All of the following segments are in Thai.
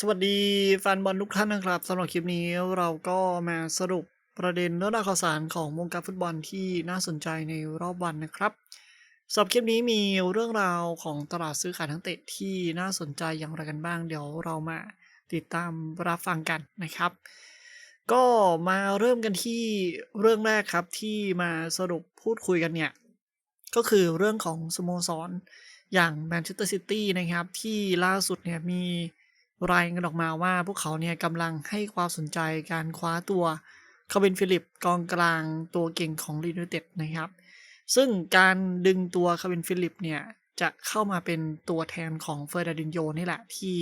สวัสดีแฟนบอลทุกท่านนะครับสำหรับคลิปนี้เราก็มาสรุปประเด็นเรื่องราวข่าวสารของวงการฟุตบอลที่น่าสนใจในรอบวันนะครับสำหรับคลิปนี้มีเรื่องราวของตลาดซื้อขายทั้งเตะที่น่าสนใจอย่างไรกันบ้าง เดี๋ยวเรามาติดตามรับฟังกันนะครับ ก็มาเริ่มกันที่เรื่องแรกครับที่มาสรุปพูดคุยกันเนี่ยก็คือเรื่องของสโมสรอย่างแมนเชสเตอร์ซิตี้นะครับที่ล่าสุดเนี่ยมี รายงานออกมาว่าพวกเขาเนี่ยกำลังให้ความสนใจการคว้าตัวคาร์เบนฟิลิปกองกลางตัวเก่งของลีนูเต็ดนะครับ ซึ่งการดึงตัวคาร์เบนฟิลิปเนี่ยจะเข้ามาเป็นตัวแทนของเฟอร์ดินโยนี่แหละที่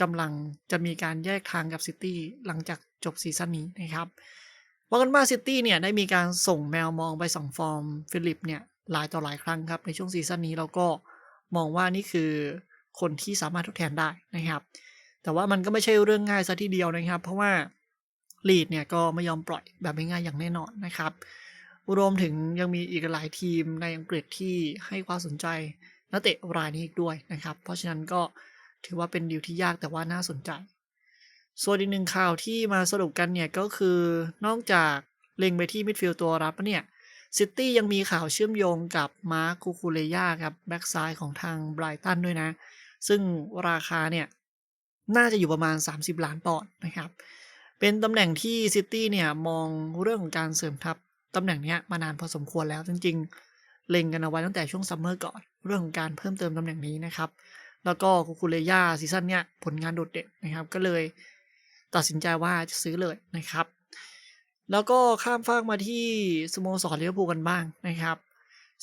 กำลังจะมีการแยกทางกับซิตี้หลังจากจบซีซั่นนี้นะครับว่ากันว่าซิตี้เนี่ยได้มีการส่งแมวมองไปสองฟอร์มฟิลิปเนี่ยหลายต่อหลายครั้งครับในช่วงซีซั่นนี้เราก็มองว่านี่คือคนที่สามารถทดแทนได้นะครับ แต่ว่ามันก็ไม่ใช่เรื่องง่ายซะทีเดียวนะครับ เพราะว่าลีดเนี่ยก็ไม่ยอมปล่อยแบบไม่ง่ายอย่างแน่นอนนะครับ รวมถึงยังมีอีกหลายทีมในอังกฤษที่ให้ความสนใจนักเตะรายนี้อีกด้วยนะครับ เพราะฉะนั้นก็ถือว่าเป็นดีลที่ยากแต่ว่าน่าสนใจ ส่วนอีกหนึ่งข่าวที่มาสรุปกันเนี่ยก็คือนอกจากเล็งไปที่มิดฟิลด์ตัวรับเนี่ยซิตี้ยังมีข่าวเชื่อมโยงกับมาร์คูคูเลยาครับแบ็กซ้ายของทางไบรตันด้วยนะ ซึ่งราคาเนี่ย น่าจะอยู่ประมาณ 30 ล้านปอนด์นะครับ เป็นตำแหน่งที่ซิตี้เนี่ยมองเรื่องของการเสริมทัพตำแหน่งนี้มานานพอสมควรแล้วจริงๆ เล็งกันเอาไว้ตั้งแต่ช่วงซัมเมอร์ก่อนเรื่องของการเพิ่มเติมตำแหน่งนี้นะครับ แล้วก็คูคูเลย่าซีซั่นเนี้ยผลงานโดดเด่นนะครับ ก็เลยตัดสินใจว่าจะซื้อเลยนะครับ แล้วก็ข้ามฟากมาที่สโมสรลิเวอร์พูกันบ้างนะครับ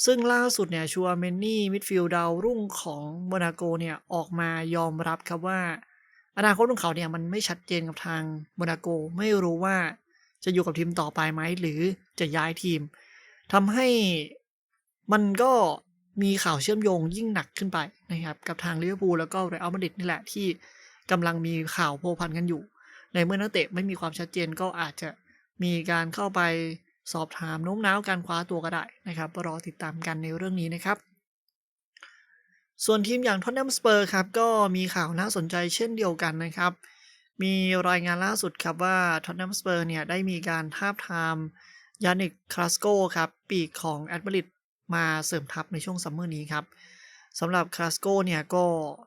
ซึ่งล่าสุดเนี่ยชัวเมนนี่มิดฟิลด์ดาวรุ่งของโมนาโกเนี่ยออกมายอมรับครับว่า อนาคตของเขาเนี่ยมันไม่ชัดเจนกับทางโมนาโกไม่รู้ว่าจะอยู่กับทีมต่อไปไหมหรือจะย้ายทีมทำให้มันก็มีข่าวเชื่อมโยงยิ่งหนักขึ้นไปนะครับ กับทางลิเวอร์พูลแล้วก็เรอัลมาดริดนี่แหละที่กำลังมีข่าวโพพันกันอยู่ ในเมื่อนักเตะไม่มีความชัดเจนก็อาจจะมีการเข้าไปสอบถามโน้มน้าวการคว้าตัวก็ได้นะครับรอติดตามกันในเรื่องนี้นะครับ ส่วนทีมอย่างท็อตแนมสเปอร์ครับก็มีข่าวน่าสนใจเช่นเดียวกันนะครับ มีรายงานล่าสุดครับว่าท็อตแนมสเปอร์เนี่ยได้มีการทาบทามยานิกคลาสโกครับปีกของแอดมาริดมาเสริมทัพในช่วงซัมเมอร์นี้ครับสำหรับคลาสโกเนี่ยก็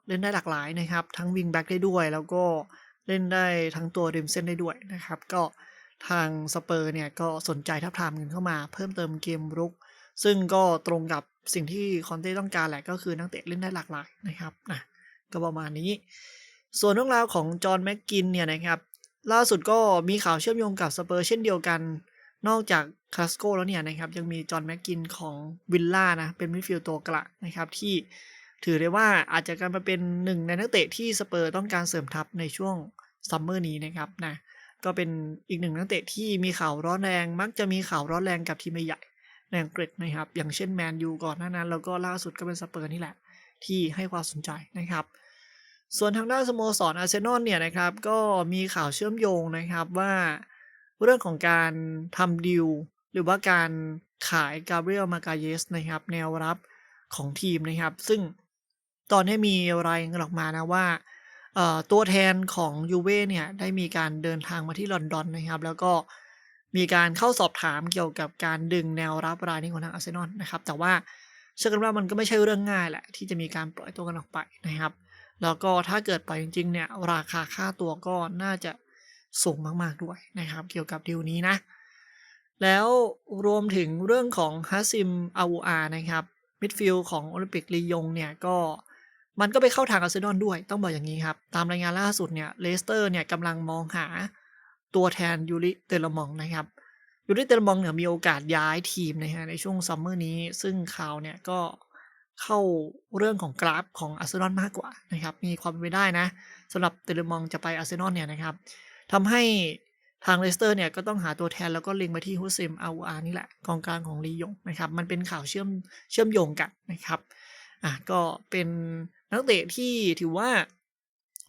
เล่นได้หลากหลายนะครับ ทั้งวิงแบ็กได้ด้วย แล้วก็เล่นได้ทั้งตัวริมเส้นได้ด้วยนะครับ ก็ทางสเปอร์เนี่ยก็สนใจทับทามเงินเข้ามาเพิ่มเติมเกมรุก ซึ่งก็ตรงกับ สิ่งที่คอนเต้ต้องการแหละก็คือนักเตะเล่นได้หลากหลายนะครับนะก็ประมาณนี้ ส่วนเรื่องราวของจอห์นแม็กกินเนี่ยนะครับล่าสุดก็มีข่าวเชื่อมโยงกับสเปอร์เช่นเดียวกัน นอกจากคาสโกแล้วเนี่ยนะครับยังมีจอห์นแม็กกินของวิลล่านะเป็นมิดฟิลด์ตัวกลางนะครับที่ถือได้ว่าอาจจะกลายมาเป็นหนึ่งในนักเตะที่สเปอร์ต้องการเสริมทัพในช่วงซัมเมอร์นี้นะครับนะก็เป็นอีกหนึ่งนักเตะที่มีข่าวร้อนแรง มักจะมีข่าวร้อนแรงกับทีมใหญ่ ในอังกฤษนะครับ อย่างเช่นแมนยูก่อนหน้านั้น แล้วก็ล่าสุดก็เป็นสเปอร์นี่แหละ ที่ให้ความสนใจนะครับ ส่วนทางด้านสโมสรอาร์เซนอลเนี่ยนะครับ ก็มีข่าวเชื่อมโยงนะครับว่าเรื่องของการทำดิวหรือว่าการขายกาเบรียลมากาเยสนะครับ แนวรับของทีมนะครับ ซึ่งตอนนี้มีรายงานออกมานะว่าตัวแทนของยูเว่เนี่ยได้มีการเดินทางมาที่ลอนดอนนะครับ แล้วก็ มีการเข้าสอบถามเกี่ยวกับการดึงแนวรับรายนี้ของทางอาร์เซนอลนะครับ แต่ว่าเชื่อกันว่ามันก็ไม่ใช่เรื่องง่ายแหละ ที่จะมีการปล่อยตัวกันออกไปนะครับ แล้วก็ถ้าเกิดปล่อยจริงๆเนี่ยราคาค่าตัวก็น่าจะสูงมากๆด้วยนะครับ เกี่ยวกับดีลนี้นะ แล้วรวมถึงเรื่องของฮัสซิมอาวูอานะครับมิดฟิลด์ของโอลิมปิกลียงเนี่ยก็มันก็ไปเข้าทางอาร์เซนอลด้วยต้องบอกอย่างนี้ครับ ตามรายงานล่าสุดเนี่ยเลสเตอร์เนี่ยกำลังมองหา ตัวแทนยูริเตลมองนะครับยูริเตลมองเนี่ยมีโอกาสย้ายทีมนะฮะในช่วงซัมเมอร์นี้ ซึ่งข่าวเนี่ยก็เข้าเรื่องของกราฟของอาร์เซนอลมากกว่านะครับ มีความเป็นไปได้นะสำหรับเตลมองจะไปอาร์เซนอลเนี่ยนะครับทำให้ทางเลสเตอร์เนี่ยก็ต้องหาตัวแทนแล้วก็เล็งไปที่ฮุสซิมอาอูอานี่แหละกองกลางของลียงนะครับ มันเป็นข่าวเชื่อมเชื่อมโยงกันนะครับอะก็เป็นนักเตะที่ถือว่า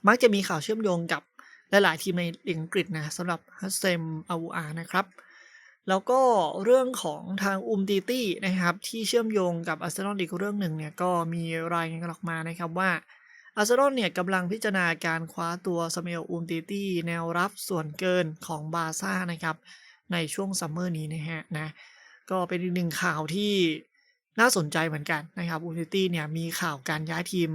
มักจะมีข่าวเชื่อมโยงกับ ลหลายๆทีมในอังกฤษนะสำหรับฮัสเซมอาวูอานะครับ แล้วก็เรื่องของทางอุมตีตี้นะครับ ที่เชื่อมโยงกับอาร์เซนอลอีกเรื่องหนึ่งเนี่ยก็มีรายงานออกมานะครับว่าอาร์เซนอลเนี่ยกำลังพิจารณาการคว้าตัวสเมลอูมติตี้แนวรับส่วนเกินของบาร์ซ่านะครับ ในช่วงซัมเมอร์นี้นะฮะนะก็เป็นอีกหนึ่งข่าวที่น่าสนใจเหมือนกันนะครับอูมติตี้เนี่ยมีข่าวการย้ายทีม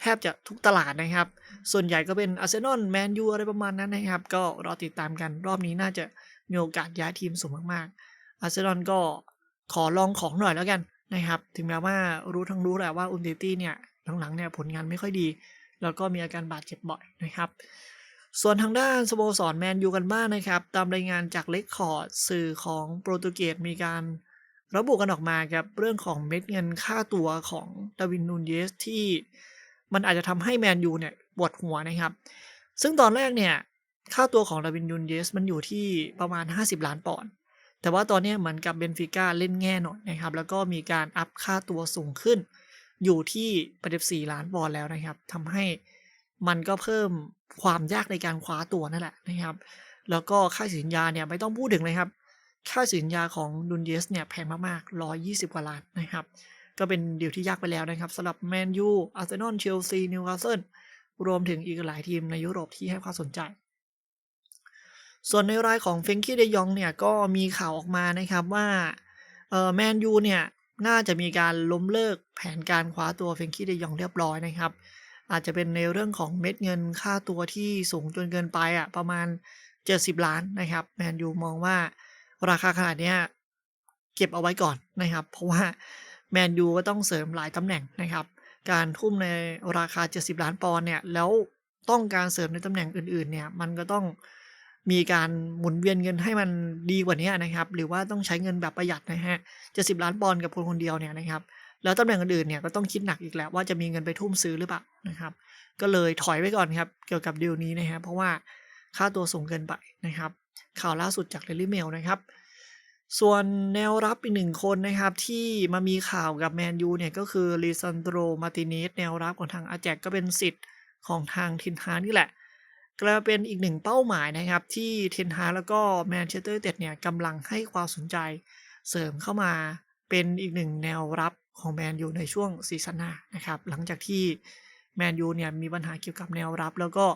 แทบจะทุกตลาดนะครับ ส่วนใหญ่ก็เป็นอาร์เซนอลแมนยูอะไรประมาณนั้นนะครับ ก็รอติดตามกันรอบนี้น่าจะมีโอกาสย้ายทีมสูงมากๆอาร์เซนอลก็ขอลองของหน่อยแล้วกันนะครับ ถึงแม้ว่ารู้ทั้งรู้แหละว่าอุนติตี้เนี่ยหลังๆเนี่ยผลงานไม่ค่อยดี แล้วก็มีอาการบาดเจ็บบ่อยนะครับ ส่วนทางด้านสโมสรแมนยูกันบ้างนะครับ ตามรายงานจากเลคคอร์ดสื่อของโปรตุเกสมีการระบุกันออกมาครับเรื่องของเม็ดเงินค่าตัวของดาวินนูนเยสที่ มันอาจจะทำให้แมนยูเนี่ยปวดหัวนะครับ ซึ่งตอนแรกเนี่ย ค่าตัวของดาวินนูนเยสมันอยู่ที่ประมาณ 50 ล้านปอนด์แต่ว่าตอนนี้เหมือนกับเบนฟิก้าเล่นแง่หน่อยนะครับ แล้วก็มีการอัพค่าตัวสูงขึ้น อยู่ที่ 84 ล้านปอนด์แล้วนะครับทำให้มันก็เพิ่มความยากในการคว้าตัวนั่นแหละนะครับ แล้วก็ค่าสัญญาเนี่ยไม่ต้องพูดถึงเลยครับ ค่าสัญญาของดุนเยสเนี่ยแพงมากๆ 120 กว่าล้านนะครับ ก็เป็นเดียวที่ยากไปแล้วนะครับสำหรับแมนยูอาร์เซนอลเชลซีนิวคาสเซิลรวมถึงอีกหลายทีมในยุโรปที่ให้ความสนใจ ส่วนในรายของเฟงกี้เดยองเนี่ยก็มีข่าวออกมานะครับว่าเออแมนยูเนี่ยน่าจะมีการล้มเลิกแผนการคว้าตัวเฟงกี้เดยองเรียบร้อยนะครับ อาจจะเป็นในเรื่องของเม็ดเงินค่าตัวที่สูงจนเกินไปอะประมาณ 70 ล้านนะครับแมนยูมองว่าราคาขนาดเนี้ยเก็บเอาไว้ก่อนนะครับ เพราะว่า แมนยูก็ต้องเสริมหลายตำแหน่งนะครับ การทุ่มในราคา 70 ล้านปอนด์เนี่ย แล้วต้องการเสริมในตำแหน่งอื่นๆเนี่ย มันก็ต้องมีการหมุนเวียนเงินให้มันดีกว่านี้นะครับ หรือว่าต้องใช้เงินแบบประหยัดนะฮะ70ล้านปอนด์กับคนคนเดียวเนี่ยนะครับ แล้วตำแหน่งอื่นๆเนี่ยก็ต้องคิดหนักอีกแล้วว่าจะมีเงินไปทุ่มซื้อหรือเปล่านะครับ ก็เลยถอยไว้ก่อนครับเกี่ยวกับดีลนี้นะฮะเพราะว่าค่าตัวสูงเกินไปนะครับ ข่าวล่าสุดจากเดลิเมลนะครับ ส่วนแนวรับอีกหนึ่งคนนะครับที่มามีข่าวกับแมนยูเนี่ยก็คือลิซันโดรมาติเนสแนวรับของทางอาแจกก็เป็นสิทธิ์ของทางทินฮานี่แหละกลายเป็นอีกหนึ่งเป้าหมายนะครับที่เทนฮาแล้วก็แมนเชสเตอร์ยูไนเต็ดเนี่ยกำลังให้ความสนใจเสริมเข้ามาเป็นอีกหนึ่งแนวรับของแมนยูในช่วงซีซั่นหน้านะครับหลังจากที่แมนยูเนี่ยมีปัญหาเกี่ยวกับแนวรับ แล้วก็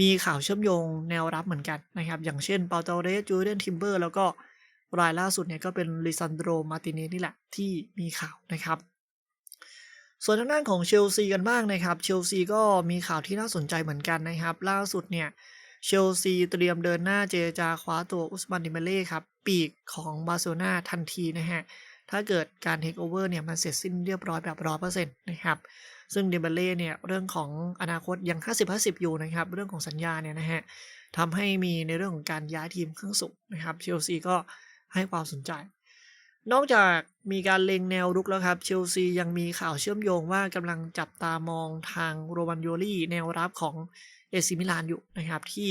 มีข่าวเชื่อมโยงแนวรับเหมือนกันนะครับ อย่างเช่นเปาเตเรสจูเดนทิมเบอร์แล้วก็ รายล่าสุดเนี่ยก็เป็นลิซันโดรมาติเนสนี่แหละที่มีข่าวนะครับส่วนทางด้านของเชลซีกันบ้างนะครับเชลซีก็มีข่าวที่น่าสนใจเหมือนกันนะครับ ล่าสุดเนี่ยเชลซีเตรียมเดินหน้าเจรจาคว้าตัวอุสมันดิเมเล่ครับ ปีกของบาร์เซโลนาทันทีนะฮะ ถ้าเกิดการเทคโอเวอร์เนี่ย มันเสร็จสิ้นเรียบร้อยแบบร้อยเปอร์เซ็นต์นะครับ ซึ่งเดเบเล่เนี่ย เรื่องของอนาคตยัง 50-50 อยู่นะครับ เรื่องของสัญญาเนี่ยนะฮะทำให้มีในเรื่องของการย้ายทีมข้างสูงนะครับเชลซีก็ ให้ความสนใจ นอกจากมีการเล็งแนวรุกแล้วครับ เชลซียังมีข่าวเชื่อมโยงว่ากำลังจับตามองทางโรบันโยลี่แนวรับของเอซิมิลานอยู่นะครับ ที่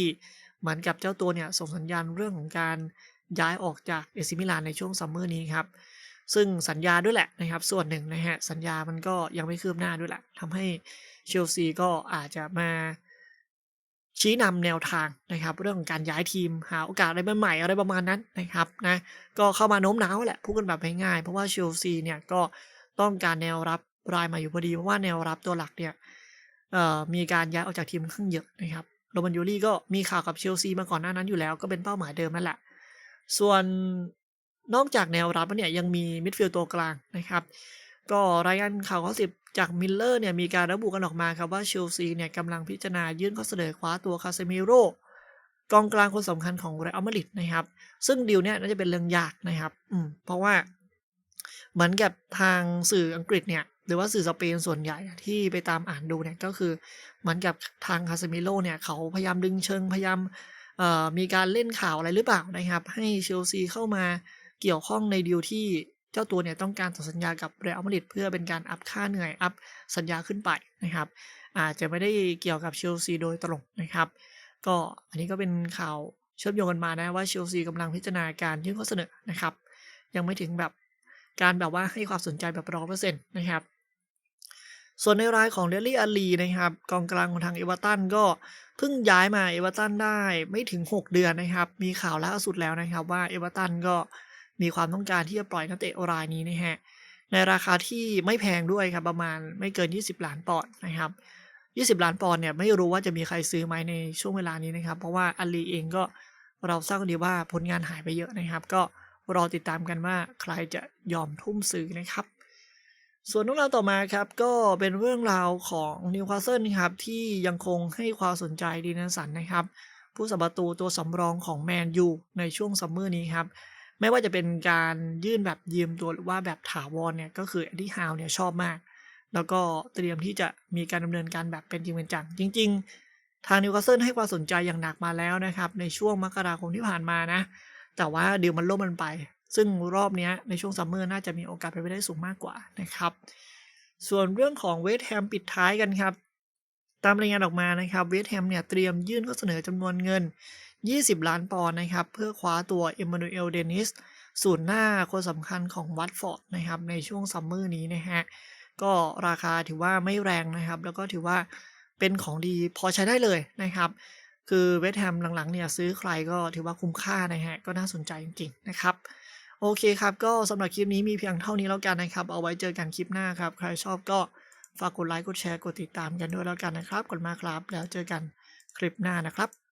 เหมือนกับเจ้าตัวเนี่ยส่งสัญญาณเรื่องของการย้ายออกจากเอซิมิลานในช่วงซัมเมอร์นี้ครับซึ่งสัญญาด้วยแหละนะครับ ส่วนหนึ่งนะฮะสัญญามันก็ยังไม่คืบหน้าด้วยแหละทำให้เชลซีก็อาจจะมา ชี้นำแนวทางนะครับ เรื่องการย้ายทีมหาโอกาสอะไรใหม่ๆอะไรประมาณนั้นนะครับนะก็เข้ามาโน้มน้าวแหละพูดกันแบบง่ายๆเพราะว่าเชลซีเนี่ยก็ต้องการแนวรับรายมาอยู่พอดีเพราะว่าแนวรับตัวหลักเนี่ยมีการย้ายออกจากทีมข้างเยอะนะครับโรบันยูรี่ก็มีข่าวกับเชลซีมาก่อนหน้านั้นอยู่แล้วก็เป็นเป้าหมายเดิมนั่นแหละ ส่วนนอกจากแนวรับเนี่ยยังมีมิดฟิลด์ตัวกลางนะครับ ก็รายงานข่าวข้อสิบจากมิลเลอร์เนี่ยมีการระบุกันออกมาครับว่าเชลซีเนี่ยกำลังพิจารณายื่นข้อเสนอคว้าตัวคาเซมิโร่กองกลางคนสำคัญของเรอัลมาดริดนะครับ ซึ่งดีลเนี่ยน่าจะเป็นเรื่องยากนะครับ อืม เพราะว่า เหมือนกับทางสื่ออังกฤษเนี่ย หรือว่าสื่อสเปนส่วนใหญ่ที่ไปตามอ่านดูเนี่ยก็คือ เหมือนกับทางคาเซมิโร่เนี่ยเขาพยายามดึงเชิงพยายามเอ่อมีการเล่นข่าวอะไรหรือเปล่านะครับ ให้เชลซีเข้ามาเกี่ยวข้องในดีลที่ เจ้าตัวเนี่ยต้องการต่อสัญญากับเรอัลมาดริดเพื่อเป็นการอัพค่าเหนื่อยอัพสัญญาขึ้นไปนะครับอาจจะไม่ได้เกี่ยวกับเชลซีโดยตรงนะครับก็อันนี้ก็เป็นข่าวเชื่อมโยงกันมานะว่าเชลซีกำลังพิจารณาการยื่นข้อเสนอนะครับ ยังไม่ถึงแบบการแบบว่าให้ความสนใจแบบร้อยเปอร์เซ็นต์นะครับ ส่วนในรายของเดลี่อาลีนะครับกองกลางของทางเอเวอร์ตันก็เพิ่งย้ายมาเอเวอร์ตันได้ไม่ถึง 6 เดือนนะครับ มีข่าวล่าสุดแล้วนะครับว่าเอเวอร์ตันก็ มีความต้องการที่จะปล่อยนักเตะรายนี้นะฮะในราคาที่ไม่แพงด้วยครับประมาณไม่เกิน 20 ล้านปอนด์นะครับ 20 ล้านปอนด์เนี่ยไม่รู้ว่าจะมีใครซื้อไหมในช่วงเวลานี้นะครับ เพราะว่าอาลีเองก็เราทราบกันดีว่าผลงานหายไปเยอะนะครับ ก็รอติดตามกันว่าใครจะยอมทุ่มซื้อนะครับ ส่วนเรื่องราวต่อมาครับก็เป็นเรื่องราวของนิวคาสเซิลนะครับที่ยังคงให้ความสนใจดีนันสันนะครับ ผู้สัมประตูตัวสำรองของแมนยูในช่วงซัมเมอร์นี้ครับ ไม่ว่าจะเป็นการยื่นแบบยืมตัวหรือว่าแบบถาวรเนี่ยก็คือเอ็ดดี้ฮาวเนี่ยชอบมาก แล้วก็เตรียมที่จะมีการดำเนินการแบบเป็นจริงเป็นจังจริง ๆ ทางนิวคาสเซิลให้ความสนใจอย่างหนักมาแล้วนะครับ ในช่วงมกราคมที่ผ่านมานะ แต่ว่าเดีลมันล่มมันไป ซึ่งรอบนี้ในช่วงซัมเมอร์น่าจะมีโอกาสไปไปได้สูงมากกว่านะครับ ส่วนเรื่องของเวสแฮมปิดท้ายกันครับ ตามรายงานออกมานะครับเวสแฮมเนี่ยเตรียมยื่นข้อเสนอจำนวนเงิน 20 ล้านปอนด์นะครับ เพื่อคว้าตัวเอมมานูเอลเดนิสศูนย์หน้าคนสำคัญของวัตฟอร์ดนะครับ ในช่วงซัมเมอร์นี้นะฮะ ก็ราคาถือว่าไม่แรงนะครับ แล้วก็ถือว่าเป็นของดีพอใช้ได้เลยนะครับ คือเวสต์แฮมหลังๆเนี่ยซื้อใครก็ถือว่าคุ้มค่านะฮะ ก็น่าสนใจจริงๆนะครับโอเคครับ ก็สำหรับคลิปนี้มีเพียงเท่านี้แล้วกันนะครับ เอาไว้เจอกันคลิปหน้าครับ ใครชอบก็ฝากกดไลค์ กดแชร์ กดติดตามกันด้วยแล้วกันนะครับกดมาครับ แล้วเจอกันคลิปหน้านะครับ